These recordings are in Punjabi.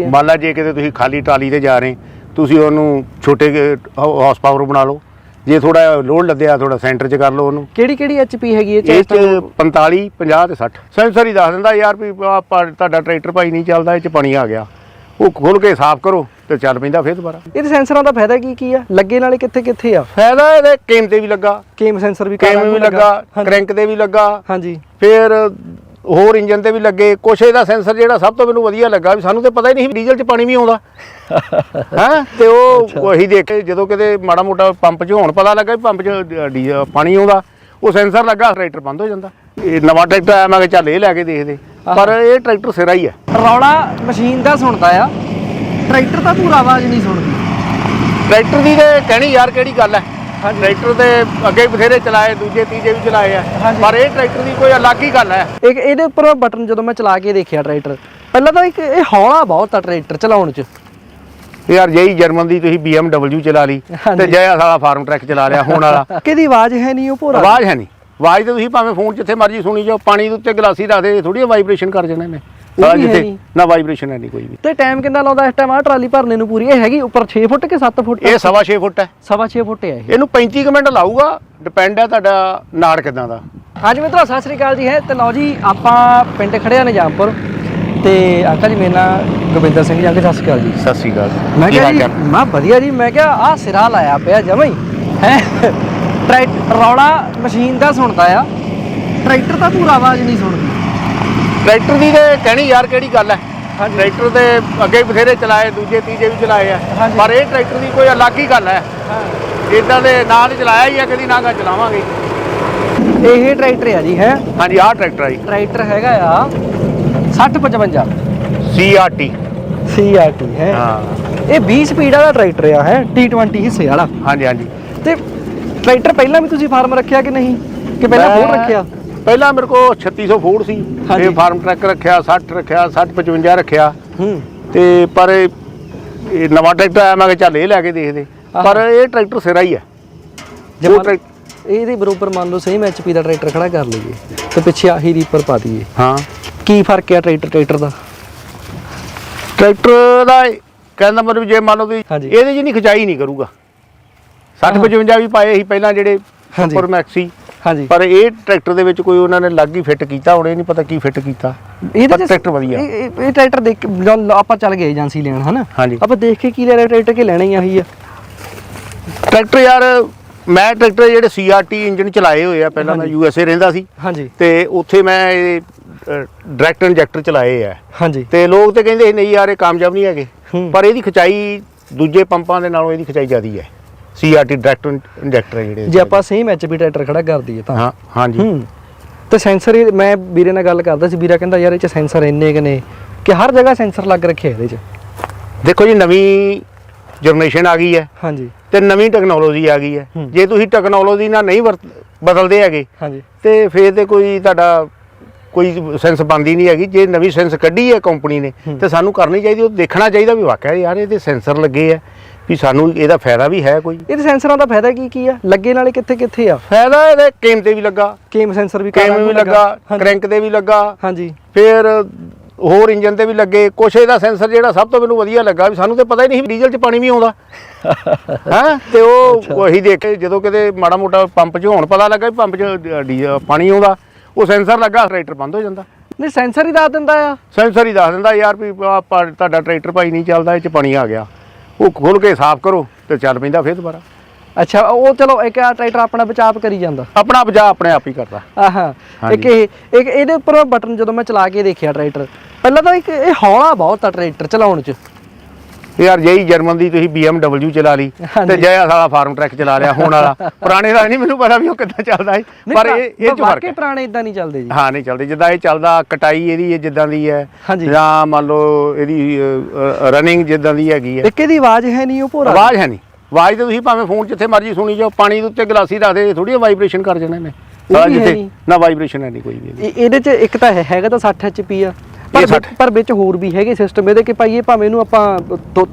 ਮੰਨ ਲਾ ਜੇ ਕਿਤੇ ਤੁਸੀਂ ਖਾਲੀ ਟਰਾਲੀ ਤੇ ਜਾ ਰਹੇ ਤੁਸੀਂ ਉਹਨੂੰ ਛੋਟੇ ਹਾਰਸ ਪਾਵਰ ਬਣਾ ਲਓ। ਜੇ ਥੋੜਾ ਲੋਡ ਲੱਦਿਆ ਥੋੜਾ ਸੈਂਟਰ 'ਚ ਕਰ ਲਓ ਉਹਨੂੰ। ਕਿਹੜੀ ਕਿਹੜੀ ਐਚਪੀ ਹੈਗੀ ਇਹ? ਇਹ ਚ 'ਚ 45 50 ਤੇ 60 ਸੈਂਸਰ ਹੀ ਦੱਸ ਦਿੰਦਾ ਯਾਰ ਵੀ ਆਹ ਪਾ- ਤੁਹਾਡਾ ਟਰੈਕਟਰ ਭਾਈ ਨਹੀਂ ਚੱਲਦਾ ਇਹ 'ਚ ਪਾਣੀ ਆ ਗਿਆ। ਉਹ ਖੋਲ ਕੇ ਸਾਫ਼ ਕਰੋ ਤੇ ਚੱਲ ਪੈਂਦਾ ਫੇਰ ਦੁਬਾਰਾ। ਇਹਦੇ ਸੈਂਸਰਾਂ ਦਾ ਫਾਇਦਾ ਕੀ ਕੀ ਆ? ਲੱਗੇ ਨਾਲੇ ਕਿੱਥੇ ਕਿੱਥੇ ਆ? ਫਾਇਦਾ ਇਹਦੇ ਕੇਮ ਤੇ ਵੀ ਲੱਗਾ। ਕੇਮ ਸੈਂਸਰ ਵੀ ਕੇਮ ਕਾਲਾ ਵੀ ਲੱਗਾ ਕ੍ਰੈਂਕ ਤੇ ਵੀ ਲੱਗਾ। ਹਾਂਜੀ। ਫਿਰ ਹੋਰ ਇੰਜਨ ਤੇ ਵੀ ਲੱਗੇ ਕੁਛ ਇਹਦਾ ਸੈਂਸਰ ਜਿਹੜਾ ਸਭ ਤੋਂ ਮੈਨੂੰ ਵਧੀਆ ਲੱਗਾ ਵੀ ਸਾਨੂੰ ਤੇ ਪਤਾ ਹੀ ਨਹੀਂ ਸੀ ਡੀਜ਼ਲ 'ਚ ਪਾਣੀ ਵੀ ਆਉਂਦਾ। ਹੈਂ? ਤੇ ਉਹ ਉਹੀ ਦੇਖ ਕੇ ਜਦੋਂ ਕਿਤੇ ਮਾੜਾ ਮੋਟਾ ਪੰਪ 'ਚ ਹੋਣ ਪਤਾ ਲੱਗਾ ਵੀ ਪੰਪ 'ਚ ਪਾਣੀ ਆਉਂਦਾ ਉਹ ਸੈਂਸਰ ਲੱਗਾ ਟਰੈਕਟਰ ਬੰਦ ਹੋ ਜਾਂਦਾ। ਇਹ ਨਵਾਂ ਟਰੈਕਟਰ ਆਇਆ ਮੈਂ ਕਿਹਾ ਚੱਲ ਇਹ ਲੈ ਕੇ ਦੇਖਦੇ। ਪਰ ਇਹ ਟਰੈਕਟਰ ਸਿਰਾ ਹੀ ਹੈ ਰੌਲਾ ਮਸ਼ੀਨ ਦਾ ਸੁਣਦਾ ਆ। ਟਰੈਕਟਰ ਤਾਂ ਪੂਰਾ ਆਵਾਜ਼ ਨਹੀਂ ਸੁਣਦੀ। ਟਰੈਕਟਰ ਦੀ ਤੇ ਕਹਿਣੀ ਯਾਰ ਕਿਹੜੀ ਗੱਲ ਹੈ। ਟਰੈਕਟਰ ਤੇ ਅੱਗੇ ਬਥੇਰੇ ਚਲਾਏ ਦੂਜੇ ਤੀਜੇ ਵੀ ਚਲਾਏ ਆ। ਪਰ ਇਹ ਟਰੈਕਟਰ ਦੀ ਕੋਈ ਅਲੱਗ ਹੀ ਗੱਲ ਹੈ। ਇੱਕ ਇਹਦੇ ਉੱਪਰ ਬਟਨ ਜਦੋਂ ਮੈਂ ਚਲਾ ਕੇ ਦੇਖਿਆ ਟਰੈਕਟਰ ਪਹਿਲਾਂ ਤਾਂ ਇੱਕ ਇਹ ਹੌਲਾ ਬਹੁਤ ਆ ਟਰੈਕਟਰ ਚਲਾਉਣ 'ਚ। ਯਾਰ ਜਈ ਜਰਮਨ ਦੀ ਤੁਸੀਂ BMW ਚਲਾ ਲਈ। ਤੇ ਜੈ ਸਾਲਾ ਫਾਰਮ ਟਰੈਕ ਚਲਾ ਲਿਆ ਹੁਣ ਵਾਲਾ। ਕਿਹਦੀ ਆਵਾਜ਼ ਹੈ ਨਹੀਂ ਉਹ ਭੋਰਾ? ਆਵਾਜ਼ ਹੈ ਨਹੀਂ। ਆਵਾਜ਼ ਤੇ ਤੁਸੀਂ ਭਾਵੇਂ ਫੋਨ ਜਿੱਥੇ ਮਰਜ਼ੀ ਸੁਣੀ ਜਾਓ ਪਾਣੀ ਦੇ ਉੱਤੇ ਗਲਾਸੀ ਰੱਖ ਦੇ ਥੋੜੀ ਵਾਈਬ੍ਰੇਸ਼ਨ ਕਰ ਜਾਣਾ ਨੇ। ਉਹ ਸਾਲਾ ਵੀ ਹੈ ਜਿੱਥੇ ਨਹੀਂ। ਨਾ ਵਾਈਬ੍ਰੇਸ਼ਨ ਹੈ ਨਹੀਂ ਕੋਈ ਵੀ। ਤੇ ਟਾਈਮ ਕਿੰਨਾ ਲਾਉਂਦਾ ਇਸ ਟਾਈਮ ਆ ਟਰਾਲੀ ਭਰਨੇ ਨੂੰ ਪੂਰੀ ਇਹ ਹੈਗੀ ਉੱਪਰ 6 ਫੁੱਟ ਕਿ 7 ਫੁੱਟ? ਇਹ ਸਵਾ ਛੇ ਫੁੱਟ ਹੈ। ਸਵਾ 6 ਫੁੱਟ ਹੈ ਇਹ। ਇਹਨੂੰ 35 ਕੁ ਮਿੰਟ ਲਾਊਗਾ ਡਿਪੈਂਡ ਹੈ ਤੁਹਾਡਾ ਨਾੜ ਕਿਦਾਂ ਦਾ। ਹਾਂਜੀ ਮਿੱਤਰੋ ਸਤਿ ਸ੍ਰੀ ਅਕਾਲ ਜੀ। ਹੈ ਤੇ ਲਓ ਜੀ ਆਪਾਂ ਪਿੰਡ ਖੜੇ ਆ ਨਿਜਾਮਪੁਰ ਤੇ ਅੰਕਲ ਜੀ ਮੇਰਾ ਨਾਮ ਗੋਬਿੰਦਰ ਸਿੰਘ ਜੀ। ਅੰਕਲ ਸਤਿ ਸ੍ਰੀ ਅਕਾਲ ਜੀ। ਸਤਿ ਸ੍ਰੀ ਅਕਾਲ ਮੈਂ ਕੀ ਕਿਹਾ ਹਾਲ ਜੀ ਚਾਲ? ਮੈਂ ਵਧੀਆ ਜੀ। ਮੈਂ ਕਿਹਾ ਆ ਸਿਰਾ ਲਾਇਆ ਪਿਆ ਜਮਾ ਹੀ। ਹੈ ਟਰੈਕਟਰ ਰੌਲਾ ਮਸ਼ੀਨ ਦਾ ਸੁਣਦਾ ਆ। ਟਰੈਕਟਰ ਤਾਂ ਪੂਰਾ ਆਵਾਜ਼ ਨਹੀਂ ਸੁਣਦੀ। ਟਰੈਕਟਰ ਦੀ ਤੇ ਕਹਿਣੀ ਯਾਰ ਕਿਹੜੀ ਗੱਲ ਹੈ। ਹਾਂਜੀ। ਟਰੈਕਟਰ ਤੇ ਅੱਗੇ ਬਥੇਰੇ ਚਲਾਏ ਦੂਜੇ ਤੀਜੇ ਵੀ ਚਲਾਏ ਆ। ਹਾਂਜੀ। ਪਰ ਇਹ ਟਰੈਕਟਰ ਦੀ ਕੋਈ ਅਲੱਗ ਹੀ ਗੱਲ ਹੈ। ਇਦਾਂ ਦੇ ਨਾਂ ਤੇ ਚਲਾਇਆ ਹੀ ਆ ਕਦੀ ਨਾ ਗਾ ਚਲਾਵਾਂਗੇ। ਇਹ ਟਰੈਕਟਰ ਆ ਜੀ ਹੈ। ਹਾਂਜੀ ਆਹ ਟਰੈਕਟਰ ਆ ਜੀ। ਟਰੈਕਟਰ ਹੈਗਾ ਆ 6055 CRT CRT ਹੈ। ਹਾਂ। ਇਹ 20 ਸਪੀਡ ਵਾਲਾ ਟਰੈਕਟਰ ਆ ਹੈ। T20 ਹਿੱਸੇ ਵਾਲਾ। ਹਾਂਜੀ ਹਾਂਜੀ। ਤੇ ਟਰੈਕਟਰ ਪਹਿਲਾਂ ਵੀ ਤੁਸੀਂ ਫਾਰਮ ਰੱਖਿਆ ਕਿ ਨਹੀਂ? ਕਿ ਪਹਿਲਾਂ ਮੈਂ- ਰੱਖਿਆ? ਪਹਿਲਾਂ ਮੇਰੇ ਕੋਲ 3600 ਫੂਟ ਸੀ ਹਾਂਜੀ। ਫਾਰਮ ਟਰੱਕ ਰੱਖਿਆ 60 ਰੱਖਿਆ 60 55 ਰੱਖਿਆ। ਹੂੰ। ਤੇ ਪਰ ਇਹ ਇਹ ਨਵਾਂ ਟਰੈਕਟਰ ਆਇਆ ਮੈਂ ਕਿਹਾ ਚੱਲ ਇਹ ਲੈ ਕੇ ਦੇਖਦੇ। ਆਹਾ। ਪਰ ਇਹ ਟਰੈਕਟਰ ਸਿਰਾ ਹੀ ਹੈ ਜੇ ਉਹ ਮੰਨ- ਇਹਦੇ ਬਰੋਬਰ ਮੰਨ ਲਓ ਸੇਮ ਐਚਪੀ ਦਾ ਟਰੈਕਟਰ ਖੜਾ ਕਰ ਲਈਏ ਤੇ ਪਿੱਛੇ ਆਹੀ ਰੀਪਰ ਪਾ ਦਈਏ। ਹਾਂ। ਕੀ ਫ਼ਰਕ ਹੈ ਟਰੈਕਟਰ ਟਰੈਕਟਰ ਦਾ? ਟਰੈਕਟਰ ਦਾ ਕਹਿੰਦਾ ਮਤਲਬ ਜੇ ਮੰਨ ਲਓ ਵੀ ਹਾਂਜੀ। ਇਹਦੇ ਜੀ ਨਹੀਂ ਖਿਚਾਈ ਨਹੀਂ ਕਰੂਗਾ। 60 55 ਵੀ ਪਾਏ ਸੀ ਪਹਿਲਾਂ ਜਿਹੜੇ ਹਾਂਜੀ। ਸੁਪਰ ਮੈਕਸੀ ਹਾਂਜੀ। ਪਰ ਇਹ ਟਰੈਕਟਰ ਦੇ ਵਿੱਚ ਕੋਈ ਉਹਨਾਂ ਨੇ ਲੱਗ ਹੀ ਫਿੱਟ ਕੀਤਾ ਹੁਣ ਇਹ ਨਹੀਂ ਪਤਾ ਕੀ ਫਿੱਟ ਕੀਤਾ। ਇਹਦੇ ਪਰ ਟਰੈਕਟਰ ਵਧੀਆ। ਇਹ ਟਰੈਕਟਰ ਦੇਖ ਕੇ ਆਪਾਂ ਚੱਲ ਗਏ ਏਜੰਸੀ ਲੈਣ ਹਨਾ? ਹਾਂਜੀ। ਆਪਾਂ ਦੇਖ ਕੇ ਕੀ ਲੈ ਰਹੇ ਟਰੈਕਟਰ ਕੇ ਲੈਣਾ ਹੀ ਆਹੀ ਆ। ਟਰੈਕਟਰ ਯਾਰ ਮੈਂ ਟਰੈਕਟਰ ਜਿਹੜੇ ਸੀਆਰਟੀ ਇੰਜਨ ਚਲਾਏ ਹੋਏ ਆ ਪਹਿਲਾਂ ਮੈਂ। ਯੂਐਸਏ ਰਹਿੰਦਾ ਸੀ। ਹਾਂਜੀ। ਤੇ ਉੱਥੇ ਮੈਂ ਇਹ ਡਾਇਰੈਕਟ ਇੰਜੈਕਟਰ ਚਲਾਏ ਆ। ਹਾਂਜੀ। ਤੇ ਲੋਕ ਤੇ ਕਹਿੰਦੇ ਸੀ, ਨਹੀਂ ਯਾਰ ਇਹ ਕਾਮਯਾਬ ਨਹੀਂ ਹੈਗੇ। ਪਰ ਇਹਦੀ ਖਿਚਾਈ ਦੂਜੇ ਪੰਪਾਂ ਦੇ ਨਾਲੋਂ ਇਹਦੀ ਖਿਚਾਈ ਜ਼ਿਆਦੀ ਹੈ। ਸੀਆਰਟੀ ਡਾਇਰੈਕਟ ਇੰਜੈਕਟਰ ਹੈ ਜਿਹੜੇ ਜੇ ਆਪਾਂ ਸੇਮ ਐਚਪੀ ਟਰੈਕਟਰ ਖੜਾ ਕਰ ਦਈਏ ਤਾਂ। ਹਾਂ ਹਾਂਜੀ। ਹੂੰ। ਤੇ ਸੈਂਸਰ ਇਹ- ਮੈਂ ਵੀਰੇ ਨਾਲ ਗੱਲ ਕਰਦਾ ਸੀ ਵੀਰਾ ਕਹਿੰਦਾ ਯਾਰ ਇਹ ਚ ਸੈਂਸਰ ਇੰਨੇ ਕਿ ਨੇ ਕਿ ਹਰ ਜਗ੍ਹਾ ਸੈਂਸਰ ਲੱਗ ਰੱਖੇ ਇਹਦੇ ਚ। ਦੇਖੋ ਜੀ ਨਵੀਂ ਜਨਰੇਸ਼ਨ ਆ ਗਈ ਹੈ। ਹਾਂਜੀ। ਤੇ ਨਵੀਂ ਟੈਕਨੋਲੋਜੀ ਆ ਗਈ ਹੈ। ਹੂੰ। ਜੇ ਤੁਸੀਂ ਟੈਕਨੋਲੋਜੀ ਨਾਲ ਨਹੀਂ ਵਰਤ- ਬਦਲਦੇ ਹੈਗੇ ਹਾਂਜੀ। ਤੇ ਫੇਰ ਤੇ ਕੋਈ ਤੁਹਾਡਾ ਕੋਈ ਸੈਂਸ ਬੰਦੀ ਨਹੀਂ ਹੈਗੀ। ਜੇ ਨਵੀਂ ਸੈਂਸ ਕੱਢੀ ਹੈ ਕੰਪਨੀ ਨੇ ਹੂੰ। ਤੇ ਸਾਨੂੰ ਕਰਨੀ ਚਾਹੀਦੀ ਉਹ ਦੇਖਣਾ ਚਾਹੀਦਾ ਵੀ ਵਾਕਿਆ ਯਾਰ ਇਹਦੇ ਸੈਂਸਰ ਲੱਗੇ ਆ। ਵੀ ਸਾਨੂੰ ਇਹਦਾ ਫਾਇਦਾ ਵੀ ਹੈ ਕੋਈ। ਇਹਦੇ ਸੈਂਸਰਾਂ ਦਾ ਫਾਇਦਾ ਕੀ ਕੀ ਆ? ਲੱਗੇ ਨਾਲੇ ਕਿੱਥੇ ਕਿੱਥੇ ਆ? ਫਾਇਦਾ ਇਹਦੇ ਕੇਮ ਤੇ ਵੀ ਲੱਗਾ। ਕੇਮ ਸੈਂਸਰ ਵੀ ਕੇਮ ਵੀ ਲੱਗਾ। ਕ੍ਰੈਂਕ ਤੇ ਵੀ ਲੱਗਾ। ਹਾਂਜੀ। ਫਿਰ ਹੋਰ ਇੰਜਨ ਤੇ ਵੀ ਲੱਗੇ। ਕੁਛ ਇਹਦਾ ਸੈਂਸਰ ਜਿਹੜਾ ਸਭ ਤੋਂ ਮੈਨੂੰ ਵਧੀਆ ਲੱਗਾ ਵੀ ਸਾਨੂੰ ਤੇ ਪਤਾ ਹੀ ਨਹੀਂ ਡੀਜ਼ਲ 'ਚ ਪਾਣੀ ਵੀ ਆਉਂਦਾ। ਹਾਂ? ਤੇ ਉਹ ਉਹੀ ਦੇਖ ਕੇ ਜਦੋਂ ਕਿਤੇ ਮਾੜਾ ਮੋਟਾ ਪੰਪ 'ਚ ਹੋਣ ਪਤਾ ਲੱਗਾ ਵੀ ਪੰਪ 'ਚ ਪਾਣੀ ਆਉਂਦਾ। ਉਹ ਸੈਂਸਰ ਲੱਗਾ ਟਰੈਕਟਰ ਬੰਦ ਹੋ ਜਾਂਦਾ। ਨਹੀਂ ਸੈਂਸਰ ਹੀ ਦੱਸ ਦਿੰਦਾ ਆ। ਸੈਂਸਰ ਹੀ ਦੱਸ ਦਿੰਦਾ ਯਾਰ ਵੀ ਤੁਹਾਡਾ ਟਰੈਕਟਰ ਭਾਈ ਨਹੀਂ ਚੱਲਦਾ ਇਹ 'ਚ ਪਾਣੀ ਆ ਗਿਆ। ਉਹ ਖੋਲ ਕੇ ਸਾਫ਼ ਕਰੋ ਤੇ ਚੱਲ ਪੈਂਦਾ ਫੇਰ ਦੁਬਾਰਾ। ਅੱਛਾ ਉਹ ਚਲੋ ਇੱਕ ਆ ਟਰੈਕਟਰ ਆਪਣਾ ਬਚਾਅ ਕਰੀ ਜਾਂਦਾ। ਆਪਣਾ ਬਚਾ ਆਪਣੇ ਆਪ ਹੀ ਕਰਦਾ। ਆਹਾਂ। ਇੱਕ ਇਹ ਇੱਕ ਇਹਦੇ ਉੱਪਰ ਬਟਨ ਜਦੋਂ ਮੈਂ ਚਲਾ ਕੇ ਦੇਖਿਆ ਟਰੈਕਟਰ ਪਹਿਲਾਂ ਤਾਂ ਇੱਕ ਇਹ ਹੌਲਾ ਬਹੁਤ ਆ ਟਰੈਕਟਰ ਚਲਾਉਣ 'ਚ। ਯਾਰ ਜਈ ਜਰਮਨ ਦੀ ਤੁਸੀਂ BMW ਚਲਾ ਲਈ। ਤੇ ਜੈ ਸਾਲਾ ਫਾਰਮ ਟਰੈਕ ਚਲਾ ਲਿਆ ਹੁਣ ਵਾਲਾ। ਪੁਰਾਣੇ ਦਾ ਨਹੀਂ ਮੈਨੂੰ ਪਤਾ ਵੀ ਉਹ ਕਿੱਦਾਂ ਚੱਲਦਾ ਹੈ ਪਰ ਇਹ ਇਹ ਚ ਫ਼ਰਕ ਹੈ। ਪੁਰਾਣੇ ਇਦਾਂ ਨਹੀਂ ਚੱਲਦੇ ਜੀ। ਹਾਂ ਨਹੀਂ ਚੱਲਦੇ। ਜਿੱਦਾਂ ਇਹ ਚੱਲਦਾ ਕਟਾਈ ਇਹਦੀ ਹੈ ਜਿੱਦਾਂ ਦੀ ਹੈ। ਜਾਂ ਮੰਨ ਲਓ ਇਹਦੀ ਰਨਿੰਗ ਜਿੱਦਾਂ ਦੀ ਹੈਗੀ ਹੈ। ਇੱਕ ਇਹਦੀ ਆਵਾਜ਼ ਹੈ ਨਹੀਂ ਉਹ ਭੋਰਾ ਆਵਾਜ਼ ਹੈ ਨਹੀਂ। ਆਵਾਜ਼ ਤੇ ਤੁਸੀਂ ਭਾਵੇਂ ਫੋਨ ਜਿੱਥੇ ਮਰਜ਼ੀ ਸੁਣੀ ਜਾਓ ਪਾਣੀ ਦੇ ਉੱਤੇ ਗਲਾਸੀ ਰੱਖਦੇ ਥੋੜੀ ਵਾਈਬ੍ਰੇਸ਼ਨ ਕਰ ਜਾਣੇ ਨੇ। ਉਹ ਸਾਲਾ ਵੀ ਹੈ ਜਿੱਥੇ ਨਹੀਂ। ਨਾ ਵਾਈਬ੍ਰੇਸ਼ਨ ਹੈ ਨਹੀਂ ਕੋਈ ਵੀ ਇਹਦੀ। ਇਹ- 'ਚ ਇੱਕ ਤਾਂ ਹੈਗਾ ਤਾਂ 60 ਐਚਪੀ ਆ। ਪਰ ਇਹ ਵਿੱਚ- 60 ਪਰ ਵਿੱਚ ਹੋਰ ਵੀ ਹੈਗੇ ਸਿਸਟਮ ਇਹਦੇ ਕਿ ਭਾਈ ਇਹ ਭਾਵੇਂ ਇਹਨੂੰ ਆਪਾਂ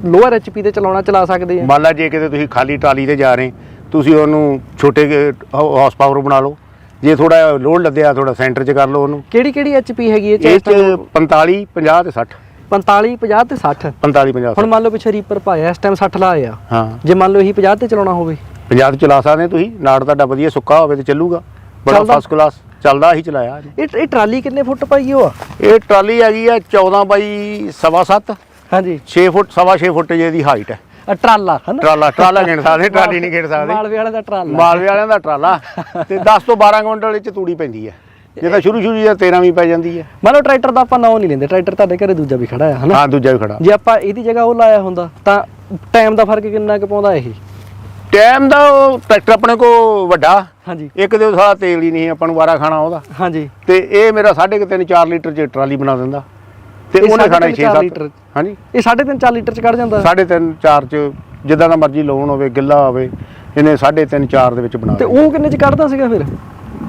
ਲੋਅਰ ਐਚਪੀ ਤੇ ਚਲਾਉਣਾ ਚਲਾ ਸਕਦੇ ਆ ਮੰਨ ਲਾ ਜੇ ਕਿਤੇ ਤੁਸੀਂ ਖਾਲੀ ਟਰਾਲੀ ਤੇ ਜਾ ਰਹੇ ਤੁਸੀਂ ਉਹਨੂੰ ਛੋਟੇ ਹਾਰਸ ਪਾਵਰ ਬਣਾ ਲਓ। ਜੇ ਥੋੜਾ ਲੋਡ ਲੱਦਿਆ ਥੋੜਾ ਸੈਂਟਰ 'ਚ ਕਰ ਲਓ ਉਹਨੂੰ। ਕਿਹੜੀ ਕਿਹੜੀ ਐਚਪੀ ਹੈਗੀ ਇਹ ਚ 'ਚ 45 50 ਤੇ 60 45 50 ਤੇ 60 45 50 ਹੁਣ ਮੰਨ ਲਓ ਪਿੱਛੇ ਰੀਪਰ ਪਾਇਆ ਇਸ ਟਾਈਮ 60 ਲਾਇਆ। ਹਾਂ। ਜੇ ਮੰਨ ਲਓ ਇਹੀ 50 ਤੇ ਚਲਾਉਣਾ ਹੋਵੇ। 50 ਤੇ ਚਲਾ ਸਕਦੇ ਤੁਸੀਂ ਨਾੜ ਤੁਹਾਡਾ ਵਧੀਆ ਸੁੱਕਾ ਹੋਵੇ ਤੇ ਚੱਲੂਗਾ। ਬੜਾ? ਫਸਟ ਕਲਾਸ ਚੱਲਦਾ ਹੀ ਚਲਾਇਆ। ਇਹ ਇਹ ਟਰਾਲੀ ਕਿੰਨੇ ਫੁੱਟ ਪਾਈ ਉਹ ਆ? ਇਹ ਟਰਾਲੀ ਹੈਗੀ ਆ 14 ਬਾਈ ਸਵਾ ਸੱਤ। ਹਾਂਜੀ। 6 ਫੁੱਟ ਸਵਾ 6 ਫੁੱਟ ਜੇ ਦੀ ਹਾਈਟ ਹੈ। ਆ ਟਰਾਲਾ ਹਨਾ? ਟਰਾਲਾ ਟਰਾਲਾ ਗਿਣ ਸਕਦੇ ਟਰਾਲੀ ਨਹੀਂ ਗਿਣ ਸਕਦੇ। ਮਾਲਵੇ ਵਾਲੇ ਦਾ ਟਰਾਲਾ। ਮਾਲਵੇ ਵਾਲਿਆਂ ਦਾ ਟਰਾਲਾ। ਤੇ 10 ਤੋਂ 12 ਕੁਇੰਟਲ ਵਿੱਚ ਤੂੜੀ ਪੈਂਦੀ ਹੈ। ਜੇ ਤਾਂ ਸ਼ੁਰੂ ਸ਼ੁਰੂ ਜਾਂ 13 ਵੀ ਪੈ ਜਾਂਦੀ ਹੈ। ਮੰਨ ਲਓ ਟਰੈਕਟਰ ਦਾ ਆਪਾਂ ਨਾਂ ਨਹੀਂ ਲੈਂਦੇ ਟਰੈਕਟਰ ਤੁਹਾਡੇ ਘਰੇ ਦੂਜਾ ਵੀ ਖੜਾ ਆ ਹਨਾ? ਹਾਂ ਦੂਜਾ ਵੀ ਖੜਾ। ਜੇ ਆਪਾਂ ਇਹਦੀ ਜਗ੍ਹਾ ਉਹ ਲਾਇਆ ਹੁੰਦਾ ਤਾਂ ਟਾਈਮ ਦਾ ਫ਼ਰਕ ਕਿੰਨਾ ਕੁ ਪਾਉਂਦਾ ਇਹ? ਟਾਈਮ ਦਾ ਉਹ ਟਰੈਕਟਰ ਆਪਣੇ ਕੋ ਵੱਡਾ। ਹਾਂਜੀ। ਇੱਕ ਦੇ ਸਾਰਾ ਤੇਲ ਹੀ ਨਹੀਂ ਆਪਾਂ ਨੂੰ ਵਾਰਾ ਖਾਣਾ ਉਹਦਾ। ਹਾਂਜੀ। ਤੇ ਇਹ ਮੇਰਾ 3.5 4 ਲੀਟਰ ਚ ਟਰਾਲੀ ਬਣਾ ਦਿੰਦਾ। ਤੇ ਉਹਨੇ ਖਾਣਾ ਤਿੰਨ 6 ਚਾਰ 7 ਲੀਟਰ। ਹਾਂਜੀ। ਇਹ 3.5 4 ਲੀਟਰ ਚ ਕੱਢ ਜਾਂਦਾ? 3.5 4 ਚ ਜਿੱਦਾਂ ਦਾ ਮਰਜ਼ੀ ਲੋਨ ਹੋਵੇ ਗਿੱਲਾ ਹੋਵੇ ਇਹਨੇ 3.5 4 ਦੇ ਵਿੱਚ ਬਣਾ ਤੇ। ਉਹ ਕਿੰਨੇ ਚ ਕੱਢਦਾ ਸੀਗਾ ਫਿਰ?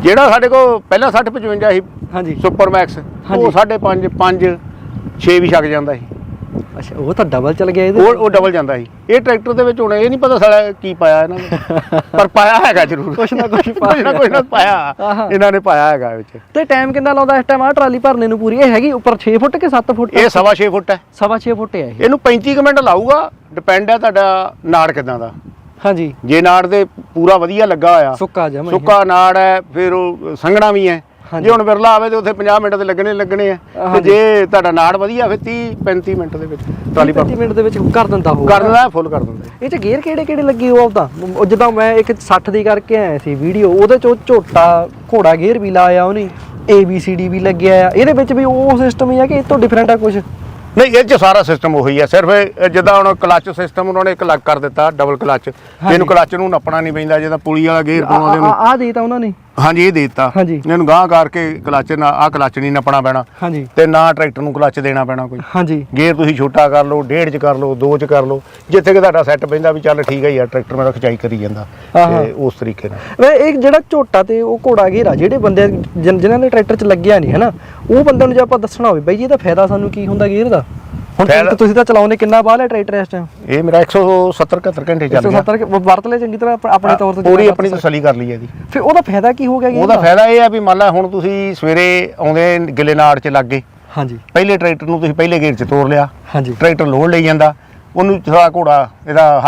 ਜਿਹੜਾ ਸਾਡੇ ਕੋ ਪਹਿਲਾਂ 60 55 ਸੀ ਹਾਂਜੀ। Super max. ਉਹ 5.5 5 6 ਵੀ ਛਕ ਜਾਂਦਾ ਸੀ। ਅੱਛਾ ਉਹ ਤਾਂ ਡਬਲ ਚੱਲ ਗਿਆ ਇਹਦੇ। ਉਹ ਉਹ ਡਬਲ ਜਾਂਦਾ ਸੀ। ਇਹ ਟਰੈਕਟਰ ਦੇ ਵਿੱਚ ਹੁਣ ਇਹ ਨਹੀਂ ਪਤਾ ਸਾਲਾ ਕੀ ਪਾਇਆ ਇਹਨਾਂ ਨੇ। ਪਰ ਪਾਇਆ ਹੈਗਾ ਜ਼ਰੂਰ। ਕੁਛ ਨਾ ਕੁਛ ਕੁਛ ਨਾ ਕੁਛ ਨਾ ਪਾਇਆ। ਇਹਨਾਂ ਨੇ ਪਾਇਆ ਹੈਗਾ ਵਿੱਚ। ਤੇ ਟਾਈਮ ਕਿੰਨਾ ਲਾਉਂਦਾ ਇਸ ਟਾਈਮ ਆ ਟਰਾਲੀ ਭਰਨੇ ਨੂੰ ਪੂਰੀ। ਇਹ ਹੈਗੀ ਉੱਪਰ 6 ਫੁੱਟ ਕਿ 7 ਫੁੱਟ? ਇਹ ਸਵਾ 6 ਫੁੱਟ ਹੈ। ਸਵਾ 6 ਫੁੱਟ ਹੈ ਇਹ। ਇਹਨੂੰ 35 ਕੁ ਮਿੰਟ ਲਾਊਗਾ। ਡਿਪੈਂਡ ਹੈ ਤੁਹਾਡਾ ਨਾੜ ਕਿਦਾਂ ਦਾ। ਹਾਂਜੀ। ਜੇ ਨਾੜ ਦੇ ਪੂਰਾ ਵਧੀਆ ਲੱਗਾ ਹੋਇਆ। ਸੁੱਕਾ ਜਮਾ ਸੁੱਕਾ ਨਾੜ ਹੈ ਫਿਰ ਉਹ ਸੰਘਣਾ ਵੀ ਹੈ। ਜੇ ਹੁਣ ਵਿਰਲਾ ਆਵੇ ਤੇ ਉੱਥੇ 50 ਮਿੰਟ ਤੇ ਲੱਗਣੇ ਲੱਗਣੇ ਆ। ਤੇ। ਜੇ ਤੁਹਾਡਾ ਨਾੜ ਵਧੀਆ ਫਿਰ 30 35 ਮਿੰਟ ਦੇ ਵਿੱਚ ਟਰਾਲੀ ਪਰ 35 ਮਿੰਟ ਦੇ ਵਿੱਚ ਕਰ ਦਿੰਦਾ ਹੋਊ ਕਰ ਦਿੰਦਾ ਫੁੱਲ ਕਰ ਦਿੰਦਾ। ਇਹ ਚ ਗੇਅਰ ਕਿਹੜੇ ਕਿਹੜੇ ਲੱਗੇ ਹੋ ਆਪਦਾ? ਜਿੱਦਾਂ ਮੈਂ ਇੱਕ 60 ਦੀ ਕਰਕੇ ਆਇਆ ਸੀ ਵੀਡੀਓ ਉਹਦੇ ਚ ਉਹ ਝੋਟਾ ਘੋੜਾ ਗੇਅਰ ਵੀ ਲਾਇਆ ਉਹਨੇ। ਏ ਬੀ ਸੀ ਡੀ ਵੀ ਲੱਗਿਆ ਆ। ਇਹਦੇ ਵਿੱਚ ਵੀ ਉਹ ਸਿਸਟਮ ਹੀ ਆ ਕਿ ਇਹ ਤੋਂ ਡਿਫਰੈਂਟ ਆ ਕੁਝ ਨਹੀਂ ਇਹ ਚ ਸਾਰਾ ਸਿਸਟਮ ਉਹੀ ਹੈ ਸਿਰਫ ਜਿੱਦਾਂ ਹੁਣ ਕਲੱਚ ਸਿਸਟਮ ਉਹਨਾਂ ਨੇ ਇੱਕ ਅਲੱਗ ਕਰ ਦਿੱਤਾ ਡਬਲ ਕਲੱਚ ਇਹਨੂੰ ਕਲੱਚ ਨੂੰ ਨੱਪਣਾ ਨਹੀਂ ਪੈਂਦਾ ਜਿਹਦਾ ਪੁਲੀ ਵਾਲਾ ਗੇਅਰ ਪਾਉਂਦੇ ਉਹਨੂੰ। ਆ ਦੇ ਤਾਂ ਉਹਨਾਂ ਨੇ। ਹਾਂਜੀ ਇਹ ਦੇ ਦਿੱਤਾ। ਹਾਂਜੀ। ਇਹਨੂੰ ਗਾਂਹ ਕਰਕੇ ਕਲੱਚ ਨਾ ਆ ਕਲੱਚ ਨਹੀਂ ਨੱਪਣਾ ਪੈਣਾ। ਹਾਂਜੀ। ਤੇ ਨਾ ਟਰੈਕਟਰ ਨੂੰ ਕਲੱਚ ਦੇਣਾ ਪੈਣਾ ਕੋਈ। ਹਾਂਜੀ। ਗੇਅਰ ਤੁਸੀਂ ਛੋਟਾ ਕਰ ਲਓ ਡੇਢ ਚ ਕਰ ਲਓ ਦੋ ਚ ਕਰ ਲਓ। ਜਿੱਥੇ ਕਿ ਤੁਹਾਡਾ ਸੈੱਟ ਪੈਂਦਾ ਵੀ ਚੱਲ ਠੀਕ ਹੈ ਯਾਰ ਟਰੈਕਟਰ ਮੇਰਾ ਖਿਚਾਈ ਕਰੀ ਜਾਂਦਾ। ਆਹਾ। ਤੇ ਉਸ ਤਰੀਕੇ ਨਾਲ। ਵੇ ਇੱਕ ਜਿਹੜਾ ਝੋਟਾ ਤੇ ਉਹ ਘੋੜਾ ਗੇਅਰ ਆ ਜਿਹੜੇ ਬੰਦੇ ਜਿਨ- ਜਿਨ੍ਹਾਂ ਦੇ ਟਰੈਕਟਰ 'ਚ ਲੱਗਿਆ ਨਹੀਂ ਹਨਾ ਉਹ ਬੰਦੇ ਨੂੰ ਜੇ ਆਪਾਂ ਦੱਸਣਾ ਹੋਵੇ ਬਈ ਜੀ ਇਹਦਾ ਫਾਇਦਾ ਸਾਨੂੰ ਕੀ ਹੁੰਦਾ ਗੇਅਰ ਦਾ? ਹੁਣ ਤਾਂ- ਤੁਸੀਂ ਤਾਂ ਚਲਾਉਂਦੇ ਕਿੰਨਾ ਹੈ ਟਰੈਕਟਰ ਇਸ ਟਾਈਮ ਇਹ ਮੇਰਾ 170 71 ਘੰਟੇ ਚੱਲ ਗਿਆ 170 ਕਿ- ਵਰਤ ਲੈ ਚੰਗੀ ਤਰ੍ਹਾਂ ਆਪ- ਆਪਣੇ ਤੌਰ ਤੇ ਪੂਰੀ ਆਪਣੀ ਤਸੱਲੀ ਕਰ ਲਈ ਇਹਦੀ। ਫਿਰ ਉਹਦਾ ਫਾਇਦਾ ਕੀ ਹੋ ਗਿਆ ਗੇਅਰ ਉਹਦਾ ਦਾ ਫਾਇਦਾ ਇਹ ਆ ਵੀ ਮੰਨ ਲਾ ਹੁਣ ਤੁਸੀਂ ਸਵੇਰੇ ਆਉਂਦੇ ਗਿੱਲੇ ਨਾੜ ਚ ਲੱਗੇ ਹਾਂਜੀ। ਪਹਿਲੇ ਟਰੈਕਟਰ ਨੂੰ ਤੁਸੀਂ ਪਹਿਲੇ ਗੇਅਰ 'ਚ ਤੋਰ ਲਿਆ। ਹਾਂਜੀ। ਟਰੈਕਟਰ ਲੋਡ ਲਈ ਜਾਂਦਾ। ਉਹਨੂੰ ਥੋੜਾ ਘੋੜਾ ਇਹਦਾ